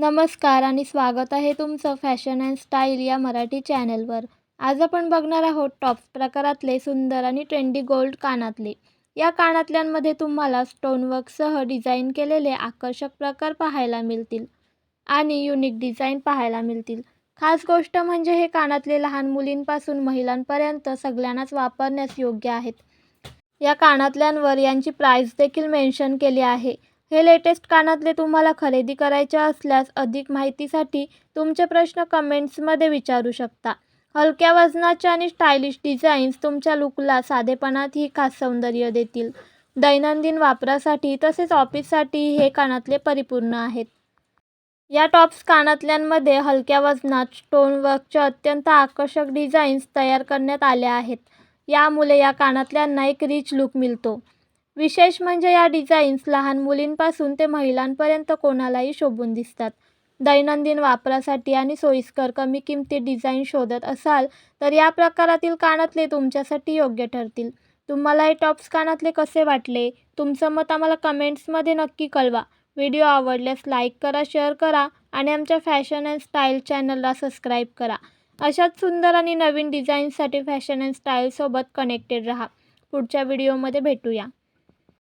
नमस्कार आणि स्वागत आहे तुमचं फॅशन अँड स्टाईल या मराठी चॅनलवर. आज आपण बघणार आहोत टॉप्स प्रकारातले सुंदर आणि ट्रेंडी गोल्ड कानातले. या कानातल्यांमध्ये तुम्हाला स्टोनवर्कसह डिझाईन केलेले आकर्षक प्रकार पाहायला मिळतील आणि युनिक डिझाईन पाहायला मिळतील. खास गोष्ट म्हणजे हे कानातले लहान मुलींपासून महिलांपर्यंत सगळ्यांनाच वापरण्यास योग्य आहेत. या कानातल्यांवर यांची प्राईस देखील मेन्शन केली आहे. हे लेटेस्ट कानातले तुम्हाला खरेदी करायचे असल्यास अधिक माहितीसाठी तुमचे प्रश्न कमेंट्समध्ये विचारू शकता. हलक्या वजनाचे आणि स्टायलिश डिझाईन्स तुमच्या लुकला साधेपणातही खास सौंदर्य देतील. दैनंदिन वापरासाठी तसेच ऑफिससाठी हे कानातले परिपूर्ण आहेत. या टॉप्स कानातल्यांमध्ये हलक्या वजनात स्टोनवर्कचे अत्यंत आकर्षक डिझाईन्स तयार करण्यात आल्या आहेत. यामुळे या कानातल्यांना एक रिच लुक मिळतो. विशेष म्हणजे या डिझाईन्स लहान मुलींपासून ते महिलांपर्यंत कोणालाही शोभून दिसतात. दैनंदिन वापरासाठी आणि सोयीस्कर कमी किमतीत डिझाईन शोधत असाल तर या प्रकारातील कानातले तुमच्यासाठी योग्य ठरतील. तुम्हाला हे टॉप्स कानातले कसे वाटले? तुमचं मत आम्हाला कमेंट्समध्ये नक्की कळवा. व्हिडिओ आवडल्यास लाईक करा शेअर करा आणि आमच्या फॅशन अँड स्टाईल चॅनलला सबस्क्राईब करा. अशाच सुंदर आणि नवीन डिझाईन्ससाठी फॅशन अँड स्टाईलसोबत कनेक्टेड रहा. पुढच्या व्हिडिओमध्ये भेटूया.